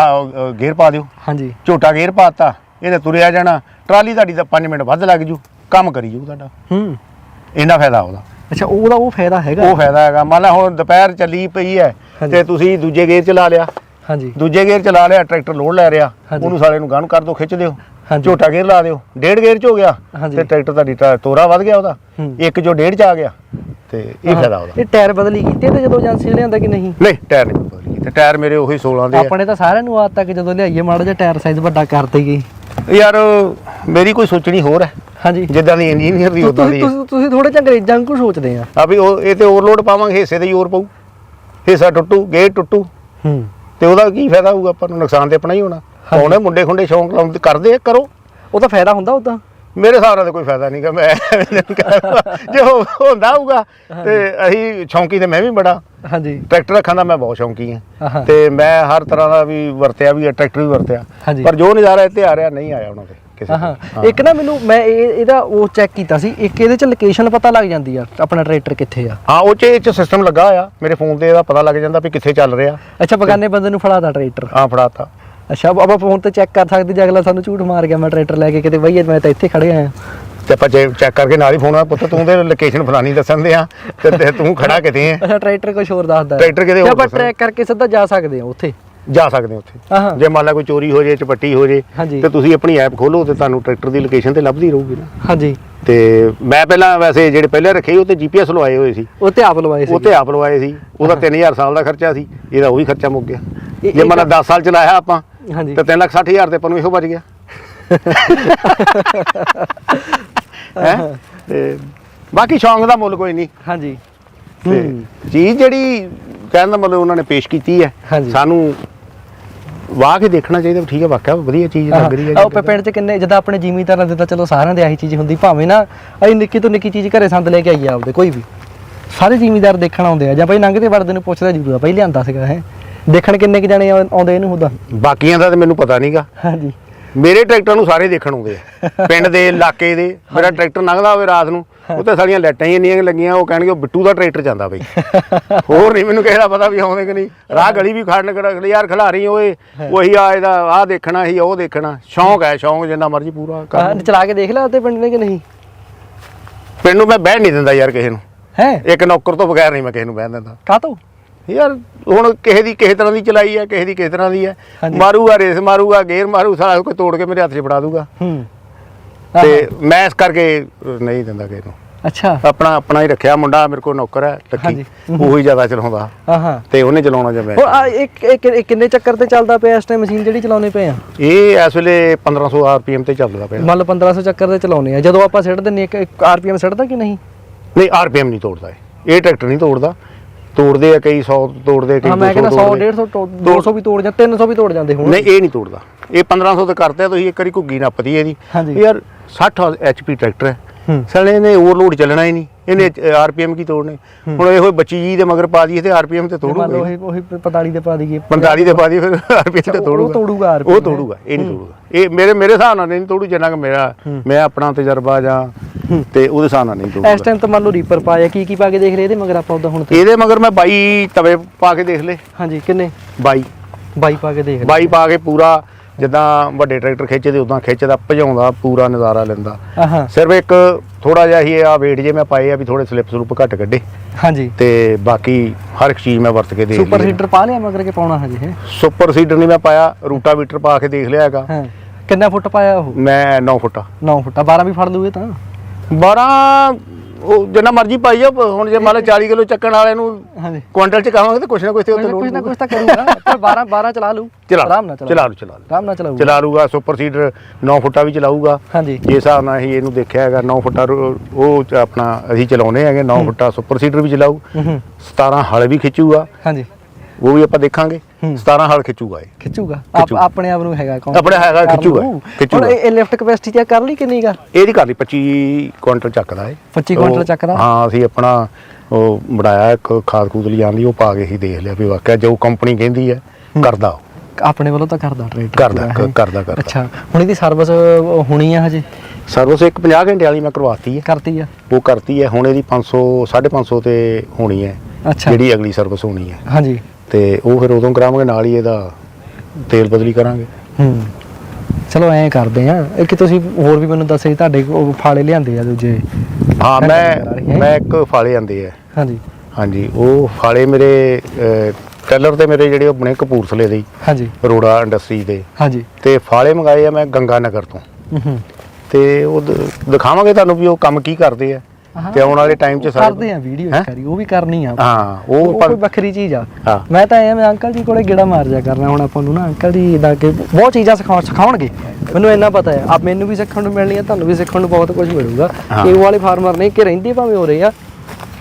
ਗੇਅਰ ਪਾ ਦਿਓ। ਹਾਂਜੀ। ਝੋਟਾ ਗੇਅਰ ਪਾਤਾ ਇਹਨੇ ਤੁਰਿਆ ਜਾਣਾ। ਟਰਾਲੀ ਤੁਹਾਡੀ ਤਾਂ 5 ਮਿੰਟ ਵੱਧ ਲੱਗ ਜੂ। ਕੰਮ ਕਰੀ ਜੂ ਤੁਹਾਡਾ। ਹੂੰ। ਇੰਨਾ ਫਾਇਦਾ ਉਹਦਾ। ਅੱਛਾ ਉਹਦਾ ਉਹ ਫਾਇਦਾ ਹੈਗਾ ਉਹ ਫਾਇਦਾ ਹੈਗਾ। ਮੰਨ ਲਾ ਹੁਣ ਦੁਪਹਿਰ ਚੱਲੀ ਪਈ ਹੈ। ਤੇ ਤੁਸੀਂ ਦੂਜੇ ਗੇਅਰ 'ਚ ਲਾ ਲਿਆ। ਹਾਂਜੀ। ਦੂਜੇ ਗੇਅਰ 'ਚ ਲਾ ਲਿਆ ਟਰੈਕਟਰ ਲੋਡ ਲੈ ਰਿਹਾ। ਉਹਨੂੰ ਸਾਲੇ ਨੂੰ ਗਨ ਕਰ ਦਿਓ ਖਿੱਚ ਦਿਓ। ਝੋਟਾ ਗੇਅਰ ਲਾ ਦਿਓ। ਡੇਢ ਗੇਅਰ 'ਚ ਹੋ ਗਿਆ। ਤੇ ਟਰੈਕਟਰ ਤੁਹਾਡੀ ਤੋਰਾ ਵੱਧ ਗਿਆ ਉਹਦਾ। ਇੱਕ ਜੋ ਡੇਢ 'ਚ ਆ ਗਿਆ। ਤੇ ਇਹ ਫਾਇਦਾ ਉਹਦਾ। ਇਹ ਟਾਇਰ ਬਦਲੀ ਕੀਤੇ ਤੇ ਜਦੋਂ ਏਜੰਸੀ ਨੇ ਲਿਆਂਦਾ ਕਿ ਨਹੀਂ? ਨਹੀਂ ਟਾਇਰ ਨਹੀਂ ਬਦਲੀ ਤੇ ਟਾਇਰ ਮੇਰੇ ਉਹੀ 16 ਦੇ ਆਪਣੇ ਤਾਂ ਸਾਰਿਆਂ ਨੂੰ ਆਦਤ ਆ ਕਿ ਜਦੋਂ ਲਿਆਈਏ ਮਾੜਾ ਜਿਹਾ ਟਾਇਰ ਸਾਈਜ਼ ਵੱਡਾ ਕਰ ਦਈਏ। ਯਾਰ ਮੇਰੀ ਕੋਈ ਸੋਚਣੀ ਹੋਰ ਹੈ। ਹਾਂਜੀ। ਜਿੱਦਾਂ ਦੀ ਇੰਜੀਨੀਅਰ ਦੀ ਤੁ- ਉਦਾਂ ਦੀ। ਤੁਸੀਂ ਤੁਸੀਂ ਥੋੜੇ ਜਿਹਾ ਅੰਗਰੇਜ਼ਾਂ ਨੂੰ ਸੋਚਦੇ ਆ। ਆ ਵੀ ਉਹ ਇਹ ਤੇ ਓਵਰਲੋਡ ਪਾਵਾਂਗੇ ਹਿੱਸੇ ਹੀ ਹੋਰ ਪਊ। ਹਿੱਸਾ ਟੁੱਟੂ ਗੇਅਰ ਟੁੱਟੂ। ਹੂੰ। ਤੇ ਉਹਦਾ ਕੀ ਫਾਇਦਾ ਹੋਊਗਾ? ਆਪਾਂ ਨੂੰ ਨੁਕਸਾਨ ਤੇ ਆਪਣਾ ਹੀ ਹੋਣਾ। ਪਾਉਣੇ ਮੁੰਡੇ ਖੁੰਡੇ ਸ਼ੌਂਕ ਲਾਉਂਦੇ ਕਰਦੇ ਆ, ਕਰੋ। ਉਹਦਾ ਫਾਇਦਾ ਹੁੰਦਾ ਉਦਾਂ ਮੇਰੇ ਹਿਸਾਬ ਨਾਲ ਤਾਂ ਕੋਈ ਫਾਇਦਾ ਨਹੀਂਗਾ ਮੈਂ ਨਹੀਂ। ਜੇ ਹੋ- ਹੁੰਦਾ ਹੋਊਗਾ ਤੇ ਅਸੀਂ ਸ਼ੌਂਕੀ ਤੇ ਮੈਂ ਵੀ ਬੜਾ। ਹਾਂਜੀ। ਟਰੈਕਟਰ ਰੱਖਣ ਦਾ ਮੈਂ ਬਹੁਤ ਸ਼ੌਂਕੀ। ਹਾਂ। ਤੇ ਮੈਂ ਹਰ ਤਰ੍ਹਾਂ ਦਾ ਵੀ ਵਰਤਿਆ ਵੀ ਹੈ ਟਰੈਕਟਰ ਵੀ ਵਰਤਿਆ। ਹਾਂਜੀ। ਪਰ ਜੋ ਨਜ਼ਾਰਾ ਇੱਥੇ ਆ ਰਿਹਾ ਨਹੀਂ ਆਇਆ ਉਹਨਾਂ ਦੇ ਕਿਸੇ ਹਾਂ। ਇੱਕ ਨਾ ਮੈਨੂੰ ਮੈਂ ਇਹ ਇਹਦਾ ਉਹ ਚੈੱਕ ਕੀਤਾ ਸੀ ਇੱਕ ਇਹਦੇ ਚ ਲੋਕੇਸ਼ਨ ਪਤਾ ਲੱਗ ਜਾਂਦੀ ਆ ਆਪਣਾ ਟਰੈਕਟਰ ਕਿੱਥੇ ਆ? ਹਾਂ ਉਹ ਚ ਇਹ ਚ ਸਿਸਟਮ ਲੱਗਾ ਆ ਮੇਰੇ ਫੋਨ ਤੇ ਇਹਦਾ ਪਤਾ ਲੱਗ ਜਾਂਦਾ ਵੀ ਕਿੱਥੇ ਚੱਲ ਰਿਹਾ। ਅੱਛਾ ਬਗਾਨੇ ਬੰਦੇ ਨੂੰ ਫੜਾਦਾ ਟਰੈਕਟਰ? ਆ ਫੜਾਤਾ। ਅੱਛਾ ਆਪਾਂ ਫੋਨ ਤੇ ਚੈੱਕ ਕਰ ਸਕਦੇ ਜੇ ਅਗਲਾ ਸਾਨੂੰ ਝੂਠ ਮਾਰ ਗਿਆ ਮੈਂ ਟਰੈਕਟਰ ਲੈ ਕੇ ਕਿਤੇ ਬਈ ਮੈਂ ਤਾਂ ਇੱਥੇ ਖੜੇ ਆਇਆ ਤੇ ਆਪਾਂ ਚੈੱਕ ਕਰਕੇ ਨਾਲ ਹੀ ਫੋਨ ਆ ਪੁੱਤ ਤੂੰ ਤੇ ਲੋਕੇਸ਼ਨ ਫਲਾਨੀ ਦੱਸਣ ਦੇ ਆ ਤੇ ਤੇ ਖੜਾ ਕਿਤੇ ਹੈ ਅੱਛਾ ਟਰੈਕਟਰ ਕੁਝ ਹੋਰ ਦੱਸਦਾ। ਟਰੈਕਟਰ ਕਿਤੇ ਹੋਰ ਆਪਾਂ। ਟਰੈਕ ਕਰਕੇ ਸਿੱਧਾ ਜਾ ਸਕਦੇ ਹਾਂ ਉੱਥੇ। ਜਾ ਸਕਦੇ ਹੋ ਉੱਥੇ। ਜੇ ਮੰਨ ਲਾ ਕੋਈ ਚੋਰੀ ਹੋ ਜੇ ਚਪੱਟੀ ਹੋ ਜੇ। ਤੇ ਤੁਸੀਂ ਆਪਣੀ ਐਪ ਖੋਲੋ ਤੇ ਤੁਹਾਨੂੰ ਟਰੈਕਟਰ ਦੀ ਲੋਕੇਸ਼ਨ ਤੇ ਲੱਭਦੀ ਰਹੂਗੀ ਨਾ। ਹਾਂਜੀ। ਤੇ ਮੈਂ ਪਹਿਲਾਂ ਵੈਸੇ ਜਿਹੜੇ ਪਹਿਲੇ ਰੱਖੇ ਉਹ ਤੇ ਜੀਪੀਐਸ ਲਵਾਏ ਹੋਏ ਸੀ। ਉਹ ਤੇ ਆਪ ਲਵਾਏ ਸੀ ਉਹ ਤੇ ਆਪ ਲਵਾਏ ਸੀ। ਉਹਦਾ 3000 ਸਾਲ ਦਾ ਖਰਚਾ ਸੀ ਇਹਦਾ ਉਹ ਵੀ ਖਰਚਾ ਮੁੱਕ ਗਿਆ। ਜੇ ਮੰਨ ਲਾ 10 ਸਾਲ ਚਲਾਇਆ ਆਪਾਂ ਹਾਂਜੀ। ਤੇ 3 ਲੱਖ 60 ਹਜ਼ਾਰ ਤੇ ਆਪਾਂ ਨੂੰ ਇਹੋ ਬਚ ਗਿਆ। ਹੈ? ਤੇ ਬਾਕੀ ਸ਼ੌਂਕ ਦਾ ਮੁੱਲ ਕੋਈ ਨਹੀਂ। ਹਾਂਜੀ। ਤੇ ਚੀਜ਼ ਜਿਹੜੀ ਕਹਿਣ ਦਾ ਮਤਲਬ ਉਹਨਾਂ ਨੇ ਪੇਸ਼ ਕੀਤੀ ਹੈ ਹਾਂਜੀ। ਸਾਨੂੰ ਵਾਹ ਕੇ ਦੇਖਣਾ ਚਾਹੀਦਾ ਵੀ ਠੀਕ ਹੈ ਵਾਕਿਆ ਵਧੀਆ ਚੀਜ਼ ਲੱਗ ਰਹੀ ਹੈ ਉਹ ਪਿੰਡ ਚ ਕਿੰਨੇ ਜਿੱਦਾਂ ਆਪਣੇ ਜ਼ਿਮੀਂਦਾਰਾਂ ਦੇ ਤਾਂ ਚਲੋ ਸਾਰਿਆਂ ਦੇ ਆਹੀ ਚੀਜ਼ ਹੁੰਦੀ ਭਾਵੇਂ ਨਾ ਅਸੀਂ ਨਿੱਕੀ ਤੋਂ ਨਿੱਕੀ ਚੀਜ਼ ਘਰੇ ਸੰਦ ਲੈ ਕੇ ਆਈਏ ਆਪਦੇ ਕੋਈ ਵੀ। ਸਾਰੇ ਜ਼ਿਮੀਂਦਾਰ ਦੇਖਣ ਆਉਂਦੇ ਆ ਜਾਂ ਭਾਈ ਲੰਘਦੇ ਵੜਦੇ ਨੂੰ ਪੁੱਛਦਾ ਜ਼ਰੂਰ ਆ ਭਾਈ ਲਿਆਂਦਾ ਸੀਗਾ ਹੈ। ਦੇਖਣ ਕਿੰਨੇ ਕੁ ਜਾਣੇ ਆਉ- ਆਉਂਦੇ ਇਹਨੂੰ ਹੁੰਦਾ ਬਾਕੀਆਂ ਦਾ ਤੇ ਮੈਨੂੰ ਪਤਾ ਨਹੀਂਗਾ ਹਾਂਜੀ। ਮੇਰੇ ਟਰੈਕਟਰ ਨੂੰ ਸਾਰੇ ਦੇਖਣ ਆਉਂਦੇ ਆ। ਪਿੰਡ ਦੇ ਇਲਾਕੇ ਦੇ ਮੇਰਾ ਟਰੈਕਟਰ ਲੰਘਦਾ ਹੋਵੇ ਰਾਤ ਨੂੰ ਉਹ ਤੇ ਸਾਡੀਆਂ ਲਾਈਟਾਂ ਹੀ ਇੰਨੀਆਂ ਕੁ ਲੱਗੀਆਂ ਉਹ ਕਹਿਣਗੇ ਉਹ ਬਿੱਟੂ ਦਾ ਟਰੈਕਟਰ ਜਾਂਦਾ ਬਈ। ਹੋਰ ਨਹੀਂ ਮੈਨੂੰ ਕਿਸੇ ਦਾ ਪਤਾ ਵੀ ਆਉਂਦੇ ਕਿ ਨਹੀਂ। ਰਾਹ ਗਲੀ ਵੀ ਖੜਨ ਕਰ ਯਾਰ ਖਿਲਾਰੀ ਓਏ ਉਹੀ ਆ ਇਹਦਾ ਆਹ ਦੇਖਣਾ ਹੀ ਉਹ ਦੇਖਣਾ। ਸ਼ੌਂਕ ਹੈ ਸ਼ੌਂਕ ਜਿੰਨਾ ਮਰਜ਼ੀ ਪੂਰਾ ਕਰ ਹਾਂ, ਚਲਾ ਕੇ ਦੇਖ ਲਿਆ ਤੇ ਪਿੰਡ ਨੇ ਕਿ ਨਹੀਂ? ਪਿੰਡ ਨੂੰ ਮੈਂ ਬਹਿਣ ਨਹੀਂ ਦਿੰਦਾ ਯਾਰ ਕਿਸੇ ਨੂੰ। ਹੈ? ਇੱਕ ਨੌਕਰ ਤੋਂ ਬਗੈਰ ਨਹੀਂ ਮੈਂ ਕਿਸੇ ਨੂੰ ਬਹਿਣ ਦਿੰਦਾ। ਕਾ ਤੋ ਯਾਰ ਹੁਣ ਕਿਸੇ ਦੀ ਕਿਸੇ ਤਰ੍ਹਾਂ ਦੀ ਚਲਾਈ ਹੈ ਕਿਸੇ ਦੀ ਕਿਸੇ ਤਰ੍ਹਾਂ ਦੀ ਹੈ ਹਾਂਜੀ। ਮਾਰੂਗਾ ਰੇਸ ਮਾਰੂਗਾ ਗੇਅਰ ਮਾਰੂ ਸਾਰਾ ਕੋਈ ਤੋੜ ਕੇ ਮੇਰੇ ਹੱਥ 'ਚ ਫੜਾ ਦੂਗਾ। ਹੂੰ। ਤੇ ਮੈਂ ਇਸ ਕਰਕੇ ਨਹੀਂ ਦਿੰਦਾ ਕਿਸੇ ਨੂੰ। ਅੱਛਾ। ਆਪਣਾ ਆਪਣਾ ਹੀ ਰੱਖਿਆ ਮੁੰਡਾ ਮੇਰੇ ਕੋਲ ਨੌਕਰ ਹੈ ਲੱਕੀ। ਉਹੀ ਜ਼ਿਆਦਾ ਚਲਾਉਂਦਾ। ਹਾਂ ਹਾਂ ਤੇ ਉਹਨੇ ਚਲਾਉਣਾ ਜਾਂ ਮੈਂ ਉਹ ਆ ਇੱਕ ਇੱਕ ਕਿੰਨੇ ਚੱਕਰ ਤੇ ਚੱਲਦਾ ਪਿਆ ਇਸ ਟਾਈਮ ਮਸ਼ੀਨ ਜਿਹੜੀ ਚਲਾਉਨੇ ਪਏ ਆ? ਇਹ ਇਸ ਵੇਲੇ 1500 ਆਰਪੀਐਮ ਤੇ ਚੱਲਦਾ ਪਿਆ। ਮੰਨ ਲਓ 1500 ਚੱਕਰ ਤੇ ਚਲਾਉਨੇ ਆ। ਜਦੋਂ ਆਪਾਂ ਸਿੱਟ ਦਿੰਨੇ ਇੱਕ ਆਰਪੀਐਮ ਸਿੱਟਦਾ ਕਿ ਨਹੀਂ? ਨਹੀਂ ਆਰਪੀਐਮ ਨਹੀਂ ਤੋੜਦਾ ਇਹ। ਇਹ ਟਰੈਕਟਰ ਨਹੀਂ ਤੋੜਦਾ। ਤੋੜਦੇ ਆ ਕਈ 100 ਤੋੜਦੇ ਕਈ ਹਾਂ ਮੈਂ 200 ਕਹਿੰਦਾ 100 ਤੋੜਦੇ 150 200 ਵੀ ਤੋੜ ਜਾਂ 300 ਵੀ ਤੋੜ ਜਾਂਦੇ ਹੁਣ ਨਹੀਂ ਇਹ ਨਹੀਂ ਤੋੜਦਾ। ਇਹ 1500 ਤੇ ਕਰਤੇ ਤੁਸੀਂ ਇੱਕ ਵਾਰੀ ਘੁੱਗੀ ਨੱਪਦੀ ਇਹਦੀ। ਯਾਰ 60 ਐਚਪੀ ਟਰੈਕਟਰ ਹੈ। ਸਾਲੇ ਨੇ ਓਵਰਲੋਡ ਚੱਲਣਾ ਹੀ ਨਹੀਂ। ਇਹਨੇ ਆਰਪੀਐਮ ਕੀ ਤੋੜਨੇ? ਹੁਣ ਇਹੋ ਬੱਚੀ ਜੀ ਦੇ ਮਗਰ ਪਾ ਦਈਏ ਤੇ ਆਰਪੀਐਮ ਤੇ ਤੇ ਮੰਨ ਲਓ ਤੋੜੂਗਾ ਉਹੀ ਉਹੀ 45 ਦੇ ਪਾ ਦਈਏ। 45 ਦੇ ਪਾ ਦਈਏ ਫਿਰ ਆਰਪੀਐਮ ਤੇ ਉਹ ਤੋੜੂਗਾ। ਤੋੜੂਗਾ RPM ਉਹ ਤੋੜੂਗਾ ਇਹ ਨਹੀਂ ਤੋੜੂਗਾ। ਇਹ ਮੇਰੇ ਮੇਰੇ ਹਿਸਾਬ ਨਾਲ ਨਹੀਂ ਤੋੜੂ ਜਿੰਨਾ ਕਿ ਮੇਰਾ ਮੈਂ ਆਪਣਾ ਤਜਰਬਾ ਜਾਂ ਤੇ ਉਹਦੇ ਹਿਸਾਬ ਨਾਲ ਨਹੀਂ ਇਸ ਤੋੜੂਗਾ ਟਾਈਮ ਤਾਂ ਮੰਨ ਲਓ ਰੀਪਰ ਪਾਇਆ ਕੀ ਕੀ ਪਾ ਕੇ ਦੇਖ ਲਏ ਇਹਦੇ ਮਗਰ ਆਪਾਂ ਉਦਾਂ ਹੁਣ ਤੇ? ਇਹਦੇ ਮਗਰ ਮੈਂ 22 ਤਵੇ ਪਾ ਕੇ ਦੇਖ ਲੇ ਹਾਂਜੀ ਕਿੰਨੇ? 22 ਬਾਈ ਪਾ ਕੇ ਦੇਖ ਲਏ। 22 ਪਾ ਕੇ ਪੂਰਾ ਜਿੱਦਾਂ ਵੱਡੇ ਟਰੈਕਟਰ ਖਿੱਚਦੇ ਉਦਾਂ ਖਿੱਚਦਾ ਭਜਾਉਂਦਾ ਪੂਰਾ ਨਜ਼ਾਰਾ ਲੈਂਦਾ। ਸਿਰਫ ਇੱਕ ਥੋੜਾ ਜਿਹਾ ਹੀ ਆ ਵੇਟ ਜੇ ਮੈਂ ਪਾਏ ਆ ਵੀ ਥੋੜੇ ਸਲਿੱਪ ਸਲੂਪ ਘੱਟ ਕੱਢੇ। ਹਾਂਜੀ। ਤੇ ਬਾਕੀ ਹਰ ਇੱਕ ਚੀਜ਼ ਮੈਂ ਵਰਤ ਕੇ ਦੇਖ ਸੁਪਰ ਲਈ। ਹੀਟਰ ਪਾ ਲਿਆ ਮਗਰ ਕੇ ਪਾਉਣਾ ਹਜੇ ਹੈ? ਸੁਪਰ ਸੀਡਰ ਨਹੀਂ ਮੈਂ ਪਾਇਆ ਰੂਟਾਵੀਟਰ ਪਾ ਕੇ ਦੇਖ ਲਿਆ ਹੈਗਾ। ਹਾਂ। ਕਿੰਨਾ ਫੁੱਟ ਪਾਇਆ ਉਹ? ਮੈਂ 9 ਫੁੱਟਾ 9 ਫੁੱਟਾ 12 ਵੀ ਫੜ ਲੂਗੇ ਤਾਂ? 12 ਉਹ ਜਿੰਨਾ ਮਰਜ਼ੀ ਪਾਈ ਜਾ ਹੁਣ ਜੇ ਮੰਨ ਲਓ 40 ਕਿਲੋ ਚੱਕਣ ਵਾਲੇ ਨੂੰ ਹਾਂਜੀ। ਕੁਆਂਟਲ ਚ ਕਹਾਂਗੇ ਤੇ ਕੁਛ ਨਾ ਕੁਛ ਤੇ ਉੱਤੇ ਕੁਝ ਨਾ ਕੁਝ ਤਾਂ ਕਰੂਗਾ ਪਰ 12 12 ਚਲਾ ਲੂ ਚਲਾ ਆਰਾਮ ਨਾਲ ਚਲਾ ਲੂ ਚਲਾ ਲੂ ਆਰਾਮ ਨਾਲ ਚਲਾਊਗਾ। ਚਲਾ ਲੂਗਾ ਸੁਪਰ ਸੀਡਰ 9 ਫੁੱਟਾ ਵੀ ਚਲਾਊਗਾ। ਹਾਂਜੀ। ਜੇ ਹਿਸਾਬ ਨਾਲ ਅਸੀਂ ਇਹਨੂੰ ਦੇਖਿਆ ਹੈਗਾ 9 ਫੁੱਟਾ ਉਹ ਆਪਣਾ ਅਸੀਂ ਚਲਾਉਨੇ ਹੈਗੇ 9 ਫੁੱਟਾ ਸੁਪਰ ਸੀਡਰ ਵੀ ਚਲਾਊ। ਹੂੰ ਹੂੰ। 17 ਹਲ ਵੀ ਖਿੱਚੂਗਾ। ਹਾਂਜੀ। ਉਹ ਵੀ ਆਪਾਂ ਦੇਖਾਂਗੇ। ਹੂੰ। 17 ਹਲ ਖਿੱਚੂਗਾ ਇਹ। ਖਿੱਚੂਗਾ। ਆਪ ਖਿੱਚੂਗਾ। ਆਪਣੇ ਆਪ ਨੂੰ ਹੈਗਾ ਕੌਣ ਆਪਣੇ ਹੈਗਾ, ਕਰ ਖਿੱਚੂਗਾ। ਹੁਣ ਇਹ ਲਿਫਟ ਕਪੈਸਿਟੀ ਚੈੱਕ ਕਰ ਲਈ ਕਿੰਨੀ ਗਾ ਇਹਦੀ ਘਰ ਦੀ 25 ਕੁਆਂਟਲ ਚੱਕਦਾ ਏ 25 ਕੁਆਂਟਲ ਉਹ- ਚੱਕਦਾ? ਹਾਂ ਅਸੀਂ ਆਪਣਾ ਉਹ ਬਣਾਇਆ ਇੱਕ ਖਾਦ ਖੂਦ ਲਿਆਂਦੀ ਉਹ ਪਾ ਕੇ ਹੀ ਦੇਖ ਲਿਆ ਵੀ ਵਾਕਿਆ ਜੋ ਕੰਪਨੀ ਕਹਿੰਦੀ ਹੈ ਕਰਦਾ। ਆਪਣੇ ਵੱਲੋਂ ਤਾਂ ਕਰਦਾ ਟਰੇਡ ਕਰਦਾ ਕਰਦਾ ਕਰਦਾ। ਅੱਛਾ ਹੁਣ ਇਹਦੀ ਸਰਵਿਸ ਹੋਣੀ ਆ ਹਜੇ? ਸਰਵਿਸ ਇੱਕ 50 ਘੰਟੇ ਵਾਲੀ ਮੈਂ ਕਰਵਾਤੀ ਹੈ। ਕਰਤੀ ਆ? ਉਹ ਕਰਤੀ ਹੈ ਹੁਣ ਇਹਦੀ 500 550 ਤੇ ਹੋਣੀ ਹੈ। ਅੱਛਾ। ਜਿਹੜੀ ਅਗਲੀ ਸਰਵਿਸ ਹੋਣੀ ਹੈ। ਹਾਂਜੀ। ਤੇ ਉਹ ਫਿਰ ਉਦੋਂ ਕਰਾਵਾਂਗੇ ਨਾਲ ਹੀ ਇਹਦਾ ਤੇਲ ਬਦਲੀ ਕਰਾਂਗੇ। ਹੂੰ। ਚਲੋ ਐਂ ਕਰਦੇ ਆ ਇਹ ਕਿ ਤੁਸੀਂ ਹੋਰ ਵੀ ਮੈਨੂੰ ਦੱਸੇ ਤੁਹਾਡੇ ਕੋਲ ਫਾਲੇ ਲਿਆਂਦੇ ਆ ਦੂਜੇ ਹਾਂ ਮੈਂ। ਮੈਂ ਇੱਕ ਫਾਲੇ ਆਂਦੇ ਆ। ਹਾਂਜੀ। ਹਾਂਜੀ ਉਹ ਫਾਲੇ ਮੇਰੇ ਟੈਲਰ ਤੇ ਮੇਰੇ ਜਿਹੜੇ ਉਹ ਬਣੇ ਕਪੂਰਥਲੇ ਦੇ ਹਾਂਜੀ। ਅਰੋੜਾ ਇੰਡਸਟਰੀ ਦੇ। ਹਾਂਜੀ। ਤੇ ਫਾਲੇ ਮੰਗਾਏ ਆ ਮੈਂ ਗੰਗਾ ਨਗਰ ਤੋਂ। ਹੂੰ ਹੂੰ। ਤੇ ਉਹ ਦਿਖਾਵਾਂਗੇ ਤੁਹਾਨੂੰ ਵੀ ਉਹ ਕੰਮ ਕੀ ਕਰਦੇ ਆ। ਤੇ ਆਉਣ ਵਾਲੇ ਟਾਈਮ 'ਚ ਸਾਰੇ ਕਰਦੇ ਆ ਵੀਡੀਓ? ਇੱਕ ਵਾਰੀ ਉਹ ਵੀ ਕਰਨੀ ਆ। ਹਾਂ ਉਹ ਕੋਈ ਵੱਖਰੀ ਚੀਜ਼ ਆ। ਮੈਂ ਤਾਂ ਐਂ ਮੈਂ ਅੰਕਲ ਜੀ ਕੋਲੇ ਗੇੜਾ ਮਾਰ ਜਾ ਕਰਨਾ ਹੁਣ ਆਪਾਂ ਨੂੰ ਨਾ। ਅੰਕਲ ਜੀ ਇਦਾਂ ਕਿ ਬਹੁਤ ਚੀਜ਼ਾਂ ਸਿਖਾਉਣ ਸਿਖਾਉਣਗੇ। ਮੈਨੂੰ ਇੰਨਾ ਪਤਾ ਹੈ ਆ ਮੈਨੂੰ ਵੀ ਸਿੱਖਣ ਨੂੰ ਮਿਲਣੀ ਆ ਤੁਹਾਨੂੰ ਵੀ ਸਿੱਖਣ ਨੂੰ ਬਹੁਤ ਕੁਝ ਮਿਲੂਗਾ। ਇਹ ਵਾਲੇ ਫਾਰਮਰ ਨੇ ਕਿ ਰਹਿੰਦੇ ਭਾਵੇਂ ਹੋ ਰਹੇ ਆ।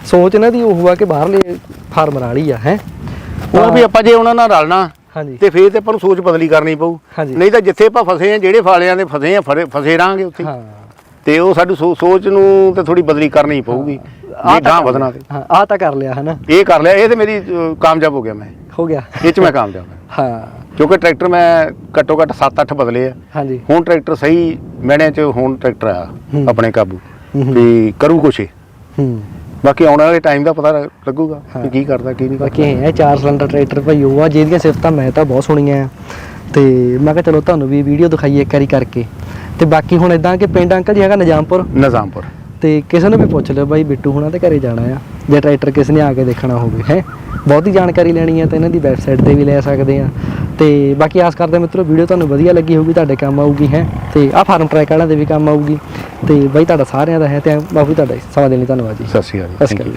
ਸੋਚ ਇਹਨਾਂ ਦੀ ਉਹ ਆ ਕਿ ਬਾਹਰਲੇ ਫਾਰਮਰ ਵਾਲੀ ਆ ਹੈ? ਉਹ ਵੀ ਆਪਾਂ ਜੇ ਉਹਨਾਂ ਨਾਲ ਰਲਣਾ ਹਾਂਜੀ। ਤੇ ਫੇਰ ਤੇ ਆਪਾਂ ਨੂੰ ਸੋਚ ਬਦਲੀ ਕਰਨੀ ਪਊ। ਨਹੀਂ ਤਾਂ ਜਿੱਥੇ ਆਪਾਂ ਫਸੇ ਆ ਜਿਹੜੇ ਫਾਲਿਆਂ ਦੇ ਫਸੇ ਆ ਫਸੇ ਰਾਂਗੇ ਉੱਥੇ। ਹਾਂ। ਤੇ ਉਹ ਸਾਡੀ ਸੋ- ਸੋਚ ਨੂੰ ਤੇ ਥੋੜੀ ਬਦਲੀ ਕਰਨੀ ਪਊਗੀ। ਆਹ ਜੇ ਤਾਂ ਗਾਂ ਵਧਣਾ। ਤੇ। ਹਾਂ ਆ ਤਾਂ ਕਰ ਲਿਆ ਹਨਾ ਇਹ ਕਰ ਲਿਆ ਇਹ ਤੇ ਮੇਰੀ ਅ, ਕਾਮਯਾਬ ਹੋ ਗਿਆ ਮੈਂ। ਹੋ ਗਿਆ। ਇਹ ਚ ਮੈਂ ਕਾਮਯਾਬ ਹਾਂ। ਹਾਂ। ਕਿਉਂਕਿ ਟਰੈਕਟਰ ਮੈਂ ਘੱਟੋ ਘੱਟ 7-8 ਬਦਲੇ ਆ। ਹਾਂਜੀ। ਹੁਣ ਟਰੈਕਟਰ ਸਹੀ ਮੈਨੇ ਚ ਹੁਣ ਟਰੈਕਟਰ ਆ ਹੂੰ। ਆਪਣੇ ਕਾਬੂ। ਹੂੰ ਹੂੰ। ਵੀ ਕਰੂ ਕੁਛ ਇਹ। ਹੂੰ। ਬਾਕੀ ਆਉਣ ਵਾਲੇ ਟਾਈਮ ਦਾ ਪਤਾ ਲੱਗੂਗਾ ਕਿ ਕੀ ਕਰਦਾ ਕੀ ਨਹੀਂ ਕਰਦਾ। ਬਾਕੀ ਇਹ ਹੈ ਚਾਰ ਸਿਲੰਡਰ ਟਰੈਕਟਰ ਭਾਈ ਉਹ ਆ ਜਿਹਦੀਆਂ ਸਿਫਤਾਂ ਮੈਂ ਤਾਂ ਬਹੁਤ ਸੁਣੀਆਂ ਆ। ਤੇ ਮੈਂ ਕਿਹਾ ਚਲੋ ਤੁਹਾਨੂੰ ਵੀ ਵੀਡੀਓ ਦਿਖਾਈਏ ਇੱਕ ਵਾਰੀ ਕਰਕੇ। ਤੇ ਬਾਕੀ ਹੁਣ ਇਦਾਂ ਕਿ ਪਿੰਡ ਅੰਕਲ ਜੀ ਹੈਗਾ ਨਿਜ਼ਾਮਪੁਰ? ਨਿਜ਼ਾਮਪੁਰ। ਤੇ ਕਿਸੇ ਨੂੰ ਵੀ ਪੁੱਛ ਲਿਓ ਬਾਈ ਬਿੱਟੂ ਹੁਣਾਂ ਦੇ ਘਰੇ ਜਾਣਾ ਆ। ਜੇ ਟਰੈਕਟਰ ਕਿਸ ਨੇ ਆ ਕੇ ਦੇਖਣਾ ਹੋਵੇ ਹੈ? ਬਹੁਤੀ ਜਾਣਕਾਰੀ ਲੈਣੀ ਹੈ ਤਾਂ ਇਹਨਾਂ ਦੀ ਵੈਬਸਾਈਟ ਤੇ ਵੀ ਲੈ ਸਕਦੇ ਆ। ਤੇ ਬਾਕੀ ਆਸ ਕਰਦੇ ਮਿੱਤਰੋ ਵੀਡੀਓ ਤੁਹਾਨੂੰ ਵਧੀਆ ਲੱਗੀ ਹੋਊਗੀ ਤੁਹਾਡੇ ਕੰਮ ਆਊਗੀ ਹੈ? ਤੇ ਆਹ ਫਾਰਮ ਟਰੈਕ ਵਾਲਿਆਂ ਦੇ ਵੀ ਕੰਮ ਆਊਗੀ। ਤੇ ਬਾਈ ਤੁਹਾਡਾ ਸਾਰਿਆਂ ਦਾ ਹੈ ਤੇ ਬਾਬੂ ਤੁਹਾਡਾ ਸਮਾਂ ਦੇਣ ਲਈ ਧੰਨਵਾਦ ਜੀ। ਸਤਿ ਸ਼੍ਰੀ ਅਕਾਲ you. ਅਕਾਲ।